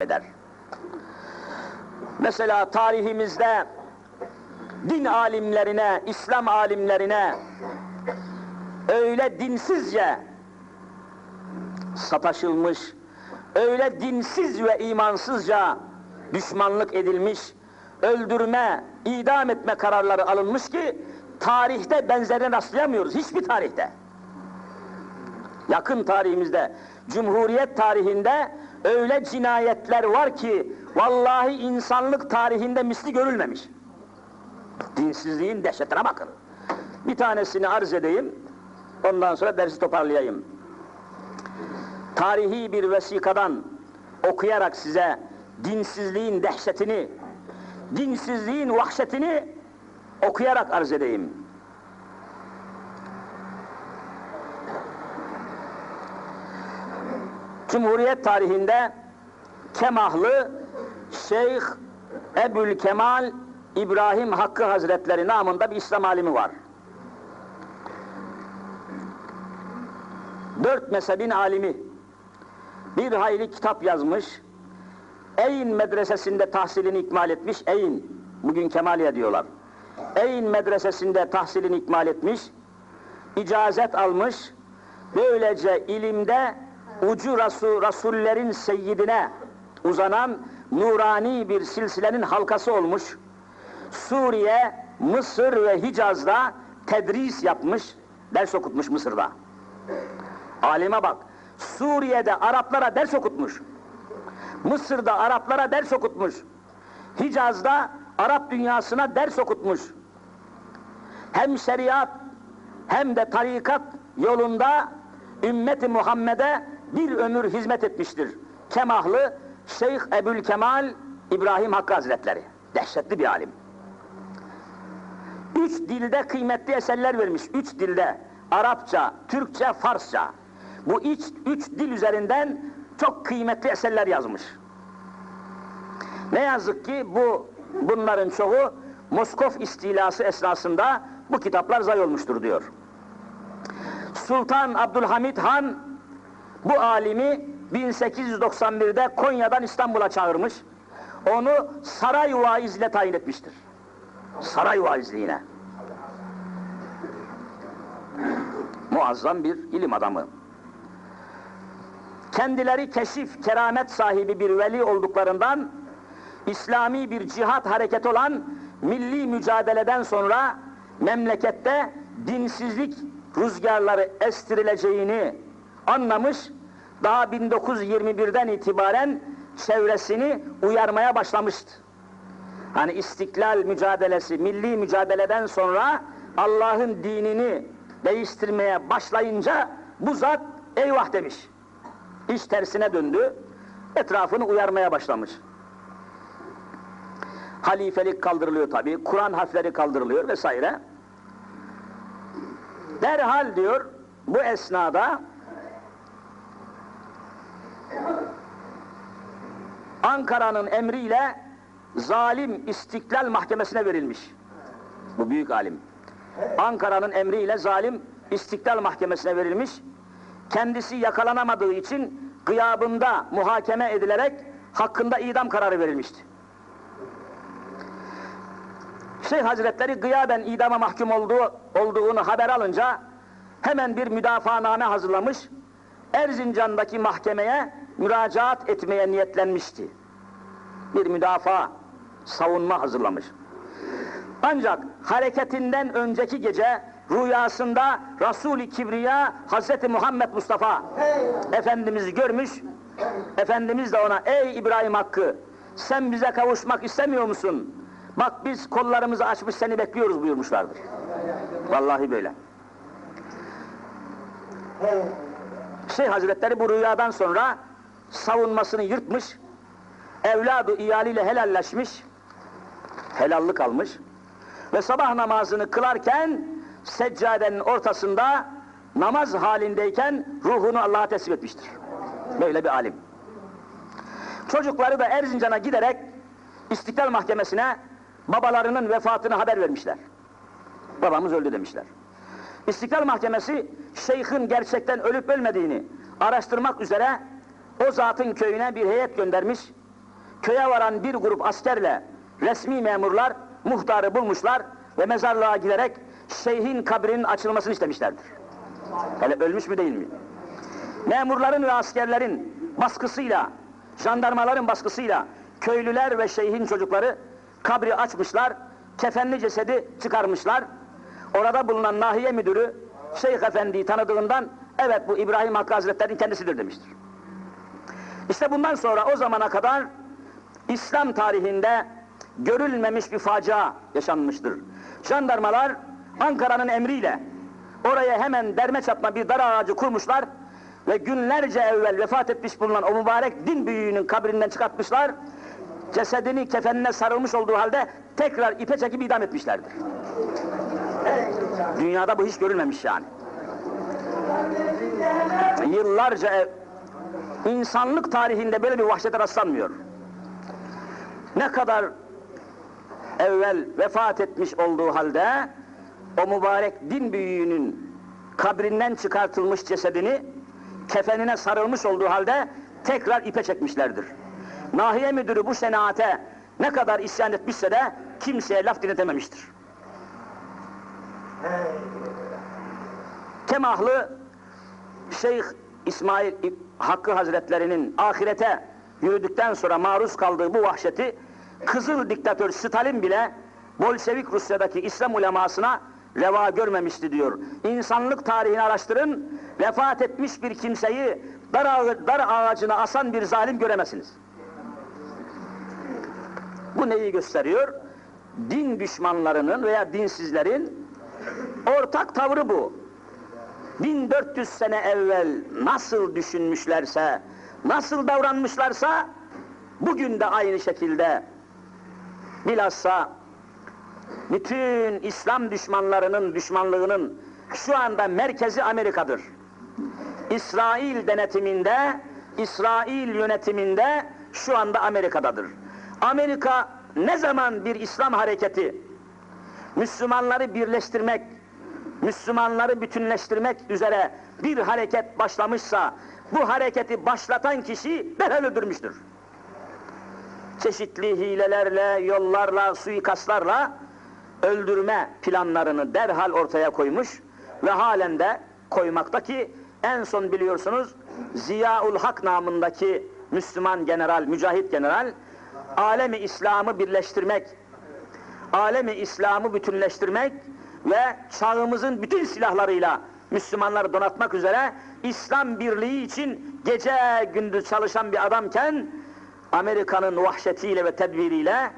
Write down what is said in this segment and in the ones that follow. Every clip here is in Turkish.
eder. Mesela tarihimizde din alimlerine, İslam alimlerine öyle dinsizce sataşılmış, öyle dinsiz ve imansızca düşmanlık edilmiş, öldürme, idam etme kararları alınmış ki tarihte benzerine rastlayamıyoruz, hiçbir tarihte. Yakın tarihimizde, Cumhuriyet tarihinde öyle cinayetler var ki vallahi insanlık tarihinde misli görülmemiş. Dinsizliğin dehşetine bakın. Bir tanesini arz edeyim, ondan sonra dersi toparlayayım. Tarihi bir vesikadan okuyarak size dinsizliğin dehşetini, dinsizliğin vahşetini okuyarak arz edeyim. Cumhuriyet tarihinde Kemahlı Şeyh Ebül Kemal İbrahim Hakkı Hazretleri namında bir İslam alimi var. Dört mezhebin alimi bir hayli kitap yazmış. Eyn medresesinde tahsilini ikmal etmiş. Eyn, bugün Kemaliye diyorlar. Eyn medresesinde tahsilini ikmal etmiş. icazet almış. Böylece ilimde ucu Rasul, Rasullerin seyyidine uzanan nurani bir silsilenin halkası olmuş. Suriye, Mısır ve Hicaz'da tedris yapmış, ders okutmuş Mısır'da. Alime bak, Suriye'de Araplara ders okutmuş. Mısır'da Araplara ders okutmuş. Hicaz'da Arap dünyasına ders okutmuş. Hem şeriat hem de tarikat yolunda ümmeti Muhammed'e bir ömür hizmet etmiştir. Kemahlı Şeyh Ebül Kemal İbrahim Hakkı Hazretleri. Dehşetli bir alim. Üç dilde kıymetli eserler vermiş. Üç dilde. Arapça, Türkçe, Farsça. Bu üç, üç dil üzerinden çok kıymetli eserler yazmış. Ne yazık ki bu bunların çoğu Moskov istilası esnasında bu kitaplar zayi olmuştur diyor. Sultan Abdülhamit Han bu alimi 1891'de Konya'dan İstanbul'a çağırmış. Onu saray vaizle tayin etmiştir. Saray vaizliğine. Muazzam bir ilim adamı. Kendileri keşif, keramet sahibi bir veli olduklarından İslami bir cihat hareketi olan milli mücadeleden sonra memlekette dinsizlik rüzgarları estirileceğini anlamış, daha 1921'den itibaren çevresini uyarmaya başlamıştı. Hani istiklal mücadelesi, milli mücadeleden sonra Allah'ın dinini değiştirmeye başlayınca bu zat eyvah demiş. İş tersine döndü, etrafını uyarmaya başlamış. Halifelik kaldırılıyor tabi, Kur'an harfleri kaldırılıyor vesaire. Derhal diyor bu esnada Ankara'nın emriyle zalim istiklal mahkemesine verilmiş. Bu büyük alim. Ankara'nın emriyle zalim istiklal mahkemesine verilmiş. Kendisi yakalanamadığı için gıyabında muhakeme edilerek hakkında idam kararı verilmişti. Şeyh Hazretleri gıyaben idama mahkum olduğu, olduğunu haber alınca hemen bir müdafaaname hazırlamış. Erzincan'daki mahkemeye müracaat etmeye niyetlenmişti. Bir müdafaa, savunma hazırlamış. Ancak hareketinden önceki gece rüyasında Resul-i Kibriya Hazreti Muhammed Mustafa Efendimiz'i görmüş. Efendimiz de ona ey İbrahim Hakkı sen bize kavuşmak istemiyor musun? Bak biz kollarımızı açmış seni bekliyoruz buyurmuşlardır. Vallahi böyle. Şeyh Hazretleri bu rüyadan sonra savunmasını yırtmış, evladı iyaliyle helalleşmiş, helallik almış ve sabah namazını kılarken seccadenin ortasında namaz halindeyken ruhunu Allah'a teslim etmiştir. Böyle bir alim. Çocukları da Erzincan'a giderek İstiklal Mahkemesi'ne babalarının vefatını haber vermişler. Babamız öldü demişler. İstiklal Mahkemesi şeyhin gerçekten ölüp ölmediğini araştırmak üzere o zatın köyüne bir heyet göndermiş. köye varan bir grup askerle resmi memurlar muhtarı bulmuşlar ve mezarlığa giderek şeyhin kabrinin açılmasını istemişlerdir. Hele ölmüş mü değil mi? Memurların ve askerlerin baskısıyla, jandarmaların baskısıyla köylüler ve şeyhin çocukları kabri açmışlar, kefenli cesedi çıkarmışlar. Orada bulunan nahiye müdürü Şeyh Efendi'yi tanıdığından evet bu İbrahim Hakkı Hazretleri'nin kendisidir demiştir. İşte bundan sonra o zamana kadar İslam tarihinde görülmemiş bir facia yaşanmıştır. Jandarmalar Ankara'nın emriyle oraya hemen derme çatma bir dar ağacı kurmuşlar ve günlerce evvel vefat etmiş bulunan o mübarek din büyüğünün kabrinden çıkartmışlar. Cesedini kefenine sarılmış olduğu halde tekrar ipe çekip idam etmişlerdir. Dünyada bu hiç görülmemiş yani. Yıllarca ev, insanlık tarihinde böyle bir vahşete rastlanmıyor. Ne kadar evvel vefat etmiş olduğu halde o mübarek din büyüğünün kabrinden çıkartılmış cesedini kefenine sarılmış olduğu halde tekrar ipe çekmişlerdir. Nahiye müdürü bu senaate ne kadar isyan etmişse de kimseye laf dinletememiştir. Temahlı Şeyh İsmail Hakkı Hazretlerinin ahirete yürüdükten sonra maruz kaldığı bu vahşeti Kızıl diktatör Stalin bile Bolşevik Rusya'daki İslam ulemasına reva görmemişti diyor. İnsanlık tarihini araştırın, vefat etmiş bir kimseyi dar, ağı, dar ağacına asan bir zalim göremezsiniz. Bu neyi gösteriyor? Din düşmanlarının veya dinsizlerin ortak tavrı bu. 1400 sene evvel nasıl düşünmüşlerse, nasıl davranmışlarsa bugün de aynı şekilde bilhassa bütün İslam düşmanlarının düşmanlığının şu anda merkezi Amerika'dır. İsrail denetiminde, İsrail yönetiminde şu anda Amerika'dadır. Amerika ne zaman bir İslam hareketi Müslümanları birleştirmek, Müslümanları bütünleştirmek üzere bir hareket başlamışsa bu hareketi başlatan kişi derhal öldürmüştür. Çeşitli hilelerle, yollarla, suikastlarla öldürme planlarını derhal ortaya koymuş ve halen de koymakta ki en son biliyorsunuz Ziyaul Hak namındaki Müslüman general, mücahit general alemi İslam'ı birleştirmek, alemi İslam'ı bütünleştirmek ve çağımızın bütün silahlarıyla Müslümanları donatmak üzere İslam birliği için gece gündüz çalışan bir adamken Amerika'nın vahşetiyle ve tedbiriyle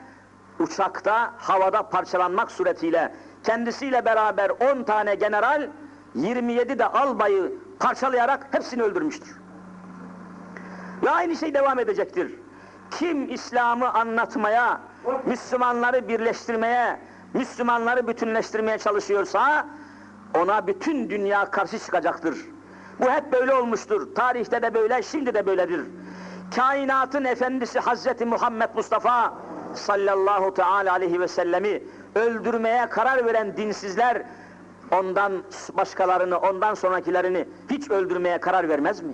uçakta havada parçalanmak suretiyle kendisiyle beraber 10 tane general 27 de albayı parçalayarak hepsini öldürmüştür. Ve aynı şey devam edecektir. Kim İslam'ı anlatmaya, Müslümanları birleştirmeye, Müslümanları bütünleştirmeye çalışıyorsa ona bütün dünya karşı çıkacaktır. Bu hep böyle olmuştur. Tarihte de böyle, şimdi de böyledir. Kainatın efendisi Hazreti Muhammed Mustafa sallallahu teala aleyhi ve sellemi öldürmeye karar veren dinsizler ondan başkalarını, ondan sonrakilerini hiç öldürmeye karar vermez mi?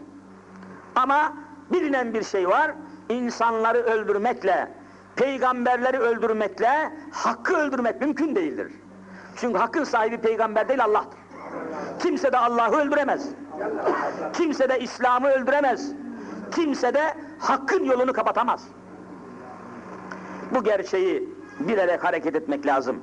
Ama bilinen bir şey var, insanları öldürmekle, peygamberleri öldürmekle hakkı öldürmek mümkün değildir. Çünkü hakkın sahibi peygamber değil Allah'tır. Kimse de Allah'ı öldüremez. Kimse de İslam'ı öldüremez. Kimse de hakkın yolunu kapatamaz. Bu gerçeği bilerek hareket etmek lazım.